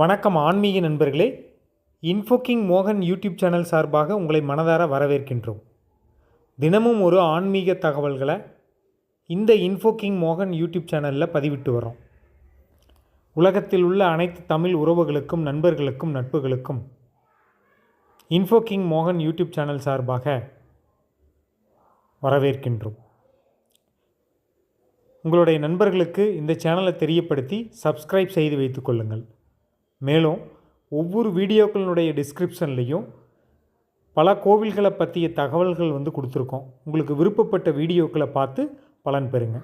வணக்கம் ஆன்மீக நண்பர்களே. இன்ஃபோக்கிங் மோகன் யூடியூப் சேனல் சார்பாக உங்களை மனதார வரவேற்கின்றோம். தினமும் ஒரு ஆன்மீக தகவல்களை இந்த இன்ஃபோக்கிங் மோகன் யூடியூப் சேனலில் பதிவிட்டு வரோம் உலகத்தில் உள்ள அனைத்து தமிழ் உறவுகளுக்கும் நண்பர்களுக்கும் நட்புகளுக்கும் இன்ஃபோக்கிங் மோகன் யூடியூப் சேனல் சார்பாக வரவேற்கின்றோம். உங்களுடைய நண்பர்களுக்கு இந்த சேனலை தெரியப்படுத்தி சப்ஸ்கிரைப் செய்து வைத்துக் கொள்ளுங்கள். மேலும் ஒவ்வொரு வீடியோக்களினுடைய டிஸ்கிரிப்ஷன்லேயும் பல கோவில்களை பற்றிய தகவல்கள் வந்து கொடுத்துருக்கோம். உங்களுக்கு விருப்பப்பட்ட வீடியோக்களை பார்த்து பலன் பெறுங்க.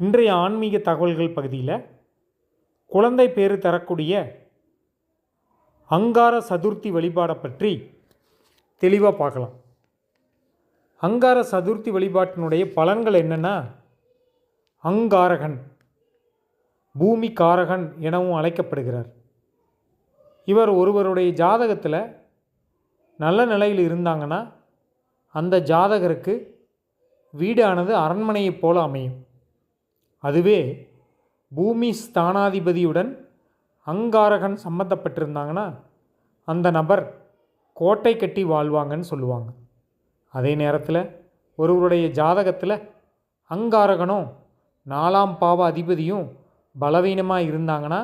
இன்றைய ஆன்மீக தகவல்கள் பகுதியில் குழந்தை பேறு தரக்கூடிய அங்கார சதுர்த்தி வழிபாடை பற்றி தெளிவாக பார்க்கலாம். அங்கார சதுர்த்தி வழிபாட்டினுடைய பலன்கள் என்னென்னா அங்காரகன். பூமி காரகன் எனவும் அழைக்கப்படுகிறார். இவர் ஒருவருடைய ஜாதகத்தில் நல்ல நிலையில் இருந்தாங்கன்னா அந்த ஜாதகருக்கு வீடானது அரண்மனையைப் போல அமையும். அதுவே பூமி ஸ்தானாதிபதியுடன் அங்காரகன் சம்மந்தப்பட்டிருந்தாங்கன்னா அந்த நபர் கோட்டை கட்டி வாழ்வாங்கன்னு சொல்லுவாங்க. அதே நேரத்தில் ஒருவருடைய ஜாதகத்தில் அங்காரகனும் நாலாம் பாவ அதிபதியும் பலவீனமாக இருந்தாங்கன்னா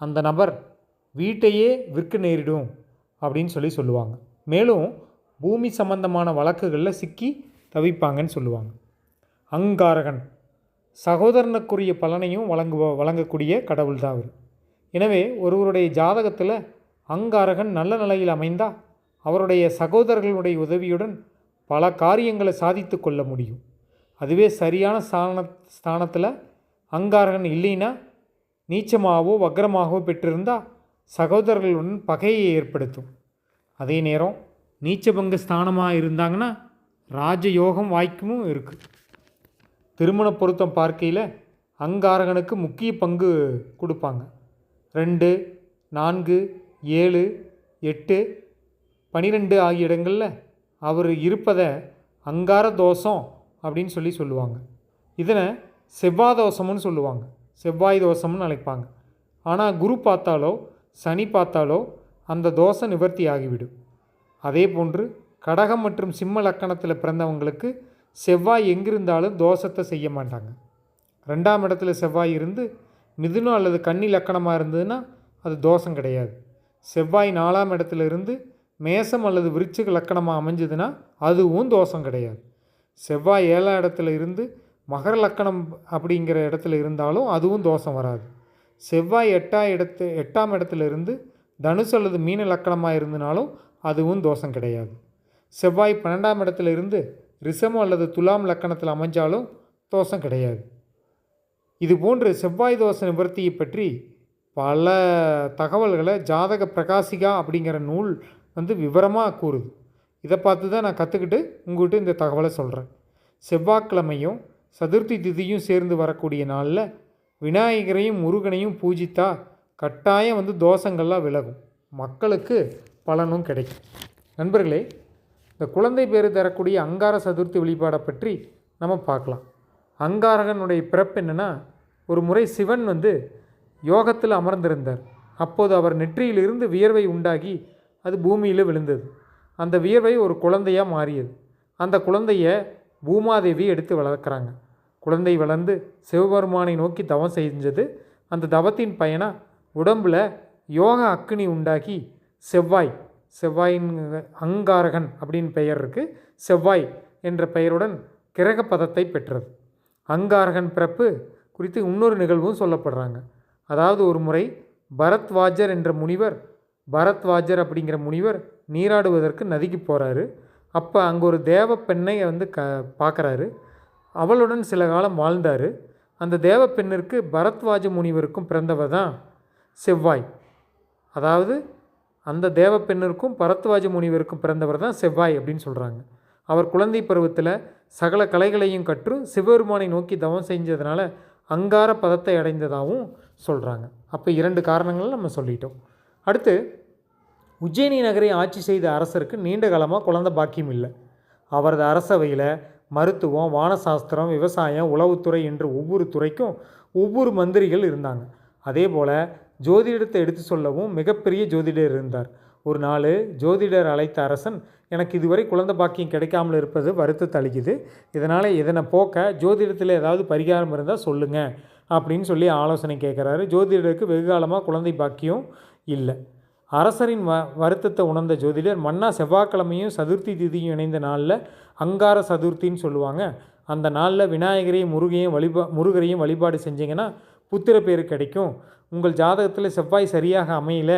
அந்த நபர் வீட்டையே விற்க நேரிடும் அப்படின்னு சொல்லி சொல்லுவாங்க. மேலும் பூமி சம்பந்தமான வழக்குகளில் சிக்கி தவிப்பாங்கன்னு சொல்லுவாங்க. அங்காரகன் சகோதரனுக்குரிய பலனையும் வழங்கு வழங்கக்கூடிய கடவுள் தான் அவர். எனவே ஒருவருடைய ஜாதகத்தில் அங்காரகன் நல்ல நிலையில் அமைந்தால் அவருடைய சகோதரர்களுடைய உதவியுடன் பல காரியங்களை சாதித்து கொள்ள முடியும். அதுவே சரியான ஸ்தான ஸ்தானத்தில் அங்காரகன் இல்லைன்னா நீச்சமாகவோ வக்ரமாகவோ பெற்றிருந்தால் சகோதரர்களுடன் பகையை ஏற்படுத்தும். அதே நேரம் நீச்சபங்க ஸ்தானமாக இருந்தாங்கன்னா ராஜயோகம் வாய்க்கமும் இருக்குது திருமண பொருத்தம் பார்க்கையில் அங்காரகனுக்கு முக்கிய பங்கு கொடுப்பாங்க. ரெண்டு நான்கு ஏழு எட்டு பனிரெண்டு ஆகிய இடங்களில் அவர் இருப்பதை அங்கார தோஷம் அப்படின்னு சொல்லி சொல்லுவாங்க. இதனை செவ்வாய் தோஷம்னு சொல்லுவாங்க. செவ்வாய் தோஷம்னு அழைப்பாங்க. ஆனால் குரு பார்த்தாலோ சனி பார்த்தாலோ அந்த தோஷம் நிவர்த்தி ஆகிவிடும். அதே போன்று கடகம் மற்றும் சிம்ம லக்கணத்தில் பிறந்தவங்களுக்கு செவ்வாய் எங்கிருந்தாலும் தோஷத்தை செய்ய மாட்டாங்க. ரெண்டாம் இடத்துல செவ்வாய் இருந்து மிதுனம் அல்லது கன்னி லக்கணமாக இருந்ததுன்னா அது தோஷம் கிடையாது. செவ்வாய் நாலாம் இடத்துல இருந்து மேசம் அல்லது விருச்சிக லக்கணமாக அமைஞ்சதுன்னா அதுவும் தோஷம் கிடையாது. செவ்வாய் ஏழாம் இடத்துல இருந்து மகர லக்கணம் அப்படிங்கிற இடத்துல இருந்தாலும் அதுவும் தோஷம் வராது. செவ்வாய் எட்டாம் இடத்து எட்டாம் இடத்துல இருந்து தனுசு அல்லது மீன லக்கணமாக இருந்தனாலும் அதுவும் தோஷம் கிடையாது. செவ்வாய் பன்னெண்டாம் இடத்துல இருந்து ரிஷமம் அல்லது துலாம் லக்கணத்தில் அமைஞ்சாலும் தோஷம் கிடையாது. இது போன்று செவ்வாய் தோஷ நிவர்த்தியை பற்றி பல தகவல்களை ஜாதக பிரகாசிகா அப்படிங்கிற நூல் வந்து விவரமாக கூறுது. இதை பார்த்து தான் நான் கற்றுக்கிட்டு உங்கள்கிட்ட இந்த தகவலை சொல்கிறேன் செவ்வாய்க்கிழமையும் சதுர்த்தி திதியும் சேர்ந்து வரக்கூடிய நாளில் விநாயகரையும் முருகனையும் பூஜித்தா கட்டாயம் வந்து தோஷங்கள்லாம் விலகும். மக்களுக்கு பலனும் கிடைக்கும். நண்பர்களே இந்த குழந்தை பேர் தரக்கூடிய அங்கார சதுர்த்தி வழிபாடை பற்றி நம்ம பார்க்கலாம். அங்காரகனுடைய பிறப்பு என்னென்னா ஒரு முறை சிவன் வந்து யோகத்தில் அமர்ந்திருந்தார். அப்போது அவர் நெற்றியிலிருந்து வியர்வை உண்டாகி அது பூமியில் விழுந்தது. அந்த வியர்வை ஒரு குழந்தையாக மாறியது. அந்த குழந்தைய பூமாதேவி எடுத்து வளர்க்குறாங்க. குழந்தை வளர்ந்து சிவபெருமானை நோக்கி தவம் செஞ்சது. அந்த தவத்தின் பயனாக உடம்பில் யோக அக்னி உண்டாகி செவ்வாய் செவ்வாயின் அங்காரகன் அப்படின்னு பெயர் இருக்குது செவ்வாய் என்ற பெயருடன் கிரக பதத்தை பெற்றது. அங்காரகன் பிறப்பு குறித்து இன்னொரு நிகழ்வும் சொல்லப்படுறாங்க. அதாவது ஒரு முறை பரத்வாஜர் என்ற முனிவர் பரத்வாஜர் அப்படிங்கிற முனிவர் நீராடுவதற்கு நதிக்கு போகிறாரு அப்போ அங்கே ஒரு தேவ பெண்ணை வந்து க பார்க்குறாரு அவளுடன் சில காலம் வாழ்ந்தார். அந்த தேவ பெண்ணிற்கு பரத்வாஜ முனிவருக்கும் பிறந்தவர் தான் செவ்வாய். அதாவது அந்த தேவ பெண்ணிற்கும் பரத்வாஜ முனிவருக்கும் பிறந்தவர் தான் செவ்வாய் அப்படின்னு சொல்கிறாங்க அவர் குழந்தை பருவத்தில் சகல கலைகளையும் கற்று சிவபெருமானை நோக்கி தவம் செஞ்சதுனால அங்கார பதத்தை அடைந்ததாகவும் சொல்கிறாங்க அப்போ இரண்டு காரணங்கள் நம்ம சொல்லிட்டோம். அடுத்து உஜ்ஜயினி நகரை ஆட்சி செய்த அரசருக்கு நீண்ட காலமாக குழந்தை பாக்கியம் இல்லை. அவரது அரசவையில் மருத்துவம் வானசாஸ்திரம் விவசாயம் உளவுத்துறை என்று ஒவ்வொரு துறைக்கும் ஒவ்வொரு மந்திரிகள் இருந்தாங்க. அதே போல் ஜோதிடத்தை எடுத்து சொல்லவும் மிகப்பெரிய ஜோதிடர் இருந்தார். ஒரு நாள் ஜோதிடர் அழைத்த அரசன் எனக்கு இதுவரை குழந்தை பாக்கியம் கிடைக்காமல் இருப்பது வருத்தத்தை அளிக்குது. இதனால் இதனை போக்க ஜோதிடத்தில் ஏதாவது பரிகாரம் இருந்தால் சொல்லுங்கள் அப்படின்னு சொல்லி ஆலோசனை கேட்குறாரு ஜோதிடருக்கு வெகு காலமாக குழந்தை பாக்கியம் இல்லை. அரசரின் வ வருத்தத்தை உணர்ந்த ஜோதிடர் மன்னா செவ்வாய்க்கிழமையும் சதுர்த்தி திதியும் இணைந்த நாளில் அங்கார சதுர்த்தின்னு சொல்லுவாங்க. அந்த நாளில் விநாயகரையும் முருகையும் வழிபா முருகரையும் வழிபாடு செஞ்சீங்கன்னா புத்திர பேர் கிடைக்கும். உங்கள் ஜாதகத்தில் செவ்வாய் சரியாக அமையல.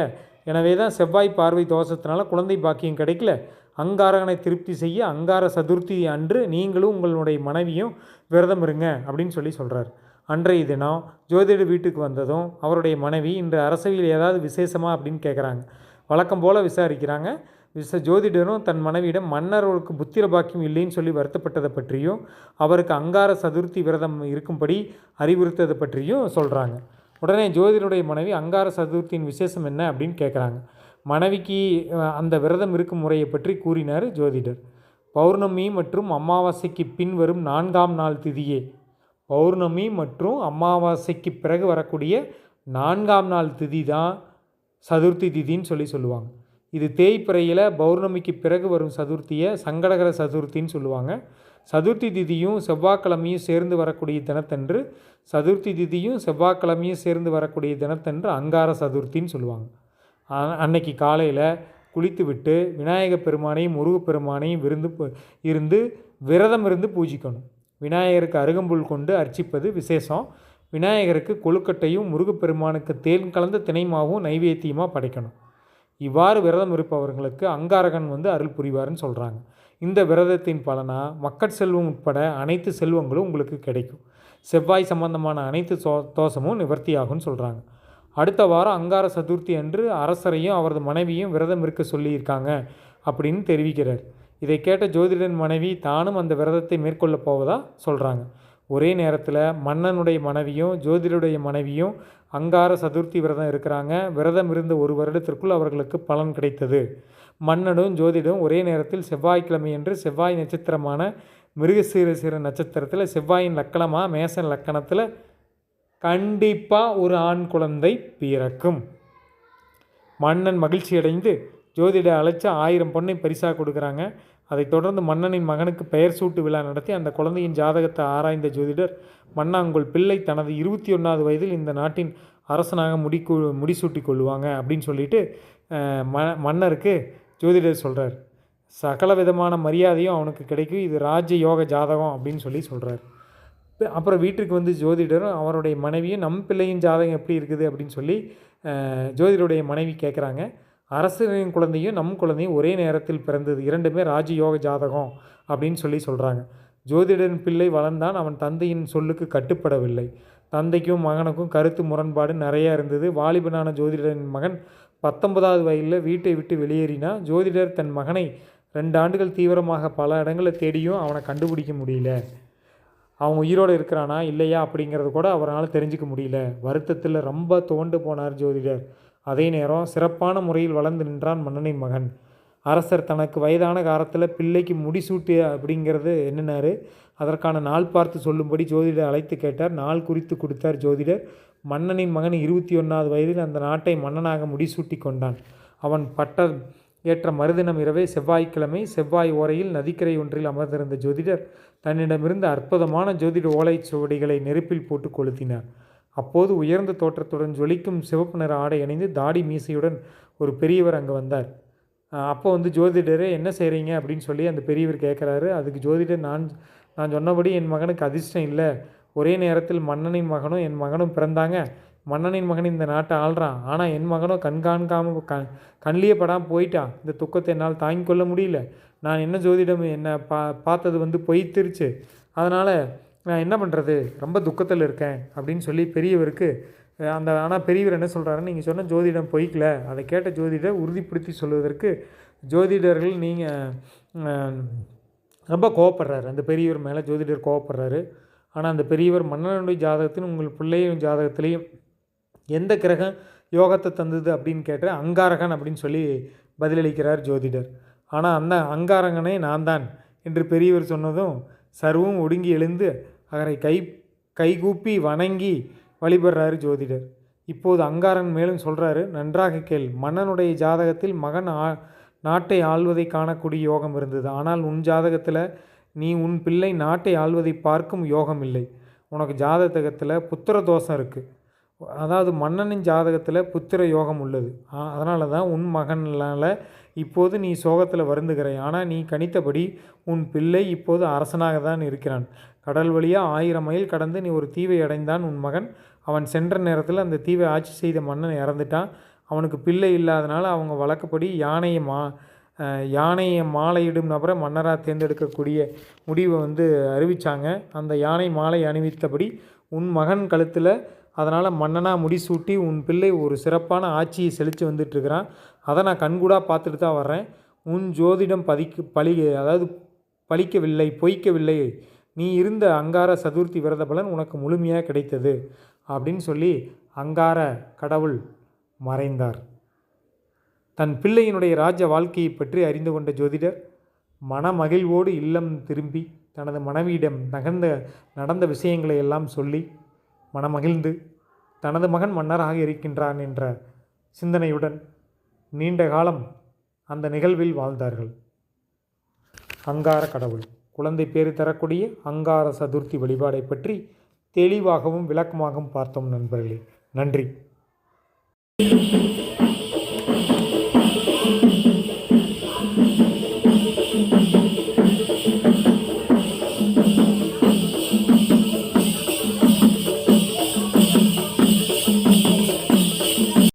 எனவே தான் செவ்வாய் பார்வை தோஷத்தினால குழந்தை பாக்கியம் கிடைக்கல. அங்காரகனை திருப்தி செய்ய அங்கார சதுர்த்தி அன்று நீங்களும் உங்களுடைய மனைவியும் விரதம் இருங்க அப்படின்னு சொல்லி சொல்கிறார் அன்றைய தினம் ஜோதிட வீட்டுக்கு வந்ததும் அவருடைய மனைவி இன்று அரசவையில் ஏதாவது விசேஷமா? அப்படின்னு கேட்குறாங்க வழக்கம் போல் விசாரிக்கிறாங்க. விச ஜோதிடரும் தன் மனைவியிடம் மன்னர்களுக்கு புத்திர பாக்கியம் இல்லைன்னு சொல்லி வருத்தப்பட்டதை பற்றியும் அவருக்கு அங்கார சதுர்த்தி விரதம் இருக்கும்படி அறிவுறுத்ததை பற்றியும் சொல்கிறாங்க உடனே ஜோதிடருடைய மனைவி அங்கார சதுர்த்தியின் விசேஷம் என்ன? அப்படின்னு கேட்குறாங்க மனைவிக்கு அந்த விரதம் இருக்கும் முறையை பற்றி கூறினார் ஜோதிடர். பௌர்ணமி மற்றும் அமாவாசைக்கு பின் வரும் நான்காம் நாள் திதியே. பௌர்ணமி மற்றும் அமாவாசைக்கு பிறகு வரக்கூடிய நான்காம் நாள் திதி தான் சதுர்த்தி திதின்னு சொல்லி சொல்லுவாங்க. இது தேய்பிறையில் பௌர்ணமிக்கு பிறகு வரும் சதுர்த்தியை சங்கடகர சதுர்த்தின்னு சொல்லுவாங்க. சதுர்த்தி திதியும் செவ்வாய்க்கிழமையும் சேர்ந்து வரக்கூடிய தினத்தன்று சதுர்த்தி திதியும் செவ்வாய்க்கிழமையும் சேர்ந்து வரக்கூடிய தினத்தன்று அங்கார சதுர்த்தின்னு சொல்லுவாங்க. அ- அன்னைக்கு காலையில் குளித்துவிட்டு விநாயகப் பெருமானையும் முருகப் பெருமானையும் விருந்து இருந்து விரதம் இருந்து பூஜிக்கணும். விநாயகருக்கு அருகம்புல் கொண்டு அர்ச்சிப்பது விசேஷம். விநாயகருக்கு கொழுக்கட்டையும் முருகப்பெருமானுக்கு தேன் கலந்த தினைமாவும் நைவேத்தியமாக படைக்கணும். இவ்வாறு விரதம் இருப்பவர்களுக்கு அங்காரகன் வந்து அருள் புரிவார்னு சொல்கிறாங்க இந்த விரதத்தின் பலனாக மக்கட் செல்வம் உட்பட அனைத்து செல்வங்களும் உங்களுக்கு கிடைக்கும். செவ்வாய் சம்பந்தமான அனைத்து சோ தோஷமும் நிவர்த்தியாகும்னு சொல்கிறாங்க அடுத்த வாரம் அங்கார சதுர்த்தி அன்று அரசரையும் அவரது மனைவியும் விரதம் இருக்க சொல்லியிருக்காங்க அப்படின்னு தெரிவிக்கிறார். இதை கேட்ட ஜோதிடன் மனைவி தானும் அந்த விரதத்தை மேற்கொள்ளப் போவதா? சொல்கிறாங்க ஒரே நேரத்தில் மன்னனுடைய மனைவியும் ஜோதிடருடைய மனைவியும் அங்கார சதுர்த்தி விரதம் இருக்கிறாங்க. விரதம் இருந்த ஒரு வருடத்திற்குள் அவர்களுக்கு பலன் கிடைத்தது. மன்னனும் ஜோதிடம் ஒரே நேரத்தில் செவ்வாய்க்கிழமையன்று செவ்வாய் நட்சத்திரமான மிருகசீரசீர நட்சத்திரத்தில் செவ்வாயின் லக்கணமாக மேசன் லக்கணத்தில் கண்டிப்பாக ஒரு ஆண் குழந்தை பிறக்கும். மன்னன் மகிழ்ச்சி அடைந்து ஜோதிட அழைச்சி ஆயிரம் பொண்ணை பரிசாக கொடுக்குறாங்க. அதைத் தொடர்ந்து மன்னனின் மகனுக்கு பெயர் சூட்டு விழா நடத்தி அந்த குழந்தையின் ஜாதகத்தை ஆராய்ந்த ஜோதிடர் மன்னாங்குள் பிள்ளை தனது இருபத்தி ஒன்றாவது வயதில் இந்த நாட்டின் அரசனாக முடிக்கு முடிசூட்டி கொள்ளுவாங்க அப்படின்னு சொல்லிட்டு ம மன்னருக்கு ஜோதிடர் சொல்கிறார் சகல விதமான மரியாதையும் அவனுக்கு கிடைக்கும். இது ராஜ யோக ஜாதகம் அப்படின்னு சொல்லி சொல்கிறார் அப்புறம் வீட்டுக்கு வந்து ஜோதிடரும் அவருடைய மனைவியும் நம் பிள்ளையின் ஜாதகம் எப்படி இருக்குது? அப்படின்னு சொல்லி ஜோதிடருடைய மனைவி கேட்குறாங்க அரசரின் குழந்தையும் நம் குழந்தையும் ஒரே நேரத்தில் பிறந்தது. இரண்டுமே ராஜயோக ஜாதகம் அப்படின்னு சொல்லி சொல்கிறாங்க ஜோதிடன் பிள்ளை வளர்ந்தான் அவன் தந்தையின் சொல்லுக்கு கட்டுப்படவில்லை. தந்தைக்கும் மகனுக்கும் கருத்து முரண்பாடு நிறையா இருந்தது. வாலிபனான ஜோதிடரின் மகன் பத்தொன்பதாவது வயதில் வீட்டை விட்டு வெளியேறினா ஜோதிடர் தன் மகனை ரெண்டு ஆண்டுகள் தீவிரமாக பல இடங்களை தேடியும் அவனை கண்டுபிடிக்க முடியல. அவன் உயிரோடு இருக்கிறானா இல்லையா அப்படிங்கிறது கூட அவரால் தெரிஞ்சுக்க முடியல. வருத்தத்தில் ரொம்ப துவண்டு போனார் ஜோதிடர். அதே நேரம் சிறப்பான முறையில் வளர்ந்து நின்றான் மன்னனின் மகன். அரசர் தனக்கு வயதான காலத்தில் பிள்ளைக்கு முடிசூட்டு அப்படிங்கிறது என்னன்னாரு? அதற்கான நாள் பார்த்து சொல்லும்படி ஜோதிடர் அழைத்து கேட்டார். நாள் குறித்து கொடுத்தார் ஜோதிடர். மன்னனின் மகன் இருபத்தி ஒன்றாவது வயதில் அந்த நாட்டை மன்னனாக முடிசூட்டி கொண்டான். அவன் பட்ட ஏற்ற மறுதினம் இரவே செவ்வாய்க்கிழமை செவ்வாய் ஓரையில் நதிக்கரை ஒன்றில் அமர்ந்திருந்த ஜோதிடர் தன்னிடமிருந்து அற்புதமான ஜோதிட ஓலைச் சுவடிகளை நெருப்பில் போட்டு கொளுத்தினார். அப்போது உயர்ந்த தோற்றத்துடன் ஜொலிக்கும் சிவப்பு நிற ஆடை அணிந்து தாடி மீசையுடன் ஒரு பெரியவர் அங்கே வந்தார். அப்போ வந்து ஜோதிடரே என்ன செய்கிறீங்க அப்படின்னு சொல்லி அந்த பெரியவர் கேட்குறாரு அதுக்கு ஜோதிடர் நான் நான் சொன்னபடி என் மகனுக்கு அதிர்ஷ்டம் இல்லை. ஒரே நேரத்தில் மன்னனின் மகனும் என் மகனும் பிறந்தாங்க. மன்னனின் மகன் இந்த நாட்டை ஆள்றான். ஆனால் என் மகனும் கண்காணிக்காமல் க கண்ணிலே படாமல் போயிட்டான் இந்த துக்கத்தை என்னால் தாங்கிக் கொள்ள முடியல. நான் என்ன ஜோதிடம் என்ன பா பார்த்தது வந்து பொய்த்திருச்சு. அதனால் நான் என்ன பண்ணுறது ரொம்ப துக்கத்தில் இருக்கேன் அப்படின்னு சொல்லி பெரியவருக்கு அந்த ஆனால் பெரியவர் என்ன சொல்கிறாரு நீங்கள் சொன்ன ஜோதிடம் பொய்க்கல. அதை கேட்ட ஜோதிடர் உறுதிப்படுத்தி சொல்வதற்கு ஜோதிடர்கள் நீங்கள் ரொம்ப கோவப்படுறாரு. அந்த பெரியவர் மேலே ஜோதிடர் கோவப்படுறாரு. ஆனால் அந்த பெரியவர் மன்னனுடைய ஜாதகத்திலும் உங்கள் பிள்ளையின் ஜாதகத்திலையும் எந்த கிரகம் யோகத்தை தந்தது அப்படின்னு கேட்ட அங்காரகன் அப்படின்னு சொல்லி பதிலளிக்கிறார் ஜோதிடர். ஆனால் அந்த அங்காரகனே நான் தான் என்று பெரியவர் சொன்னதும் சர்வம் ஒடுங்கி எழுந்து அவரை கை கைகூப்பி வணங்கி வழிபடுறாரு ஜோதிடர். இப்போது அங்காரன் மேலும் சொல்கிறாரு நன்றாக கேள் மன்னனுடைய ஜாதகத்தில் மகன் ஆ நாட்டை ஆள்வதை காணக்கூடிய யோகம் இருந்தது. ஆனால் உன் ஜாதகத்தில் நீ உன் பிள்ளை நாட்டை ஆள்வதை பார்க்கும் யோகம் இல்லை. உனக்கு ஜாதகத்தில் புத்திர தோஷம் இருக்குது அதாவது மன்னனின் ஜாதகத்தில் புத்திர யோகம் உள்ளது. அதனால தான் உன் மகனால் இப்போது நீ சோகத்தில் வருந்துகிறாய் ஆனால் நீ கணித்தபடி உன் பிள்ளை இப்போது அரசனாக தான் இருக்கிறான். கடல் வழியாக ஆயிரம் மைல் கடந்து நீ ஒரு தீவை அடைந்தான் உன் மகன். அவன் சென்ற நேரத்தில் அந்த தீவை ஆட்சி செய்த மன்னன் இறந்துட்டான். அவனுக்கு பிள்ளை இல்லாதனால அவங்க வழக்கப்படி யானையை மா யானையை மாலையிடும் நபரை மன்னராக தேர்ந்தெடுக்கக்கூடிய முடிவை வந்து அறிவித்தாங்க அந்த யானை மாலை அணிவித்தபடி உன் மகன் கழுத்தில் அதனால் மன்னனாக முடிசூட்டி உன் பிள்ளை ஒரு சிறப்பான ஆட்சியை செழித்து வந்துட்டுருக்கிறான். அதை நான் கண்கூடாக பார்த்துட்டு தான் வர்றேன். உன் ஜோதிடம் பதிக்கு பழி அதாவது பழிக்கவில்லை பொய்க்கவில்லை. நீ இருந்த அங்கார சதுர்த்தி விரத பலன் உனக்கு முழுமையாக கிடைத்தது அப்படின்னு சொல்லி அங்கார கடவுள் மறைந்தார். தன் பிள்ளையினுடைய ராஜ வாழ்க்கையை பற்றி அறிந்து கொண்ட ஜோதிடர் மனமகிழ்வோடு இல்லம் திரும்பி தனது மனைவியிடம் நகர்ந்த நடந்த விஷயங்களை எல்லாம் சொல்லி மனமகிழ்ந்து தனது மகன் மன்னராக இருக்கின்றான் என்ற சிந்தனையுடன் நீண்ட காலம் அந்த நிகழ்வில் வாழ்ந்தார்கள். அங்கார கடவுள். குழந்தை பேறு தரக்கூடிய அங்கார சதுர்த்தி வழிபாடை பற்றி தெளிவாகவும் விளக்கமாகவும் பார்த்தோம் நண்பர்களே. நன்றி.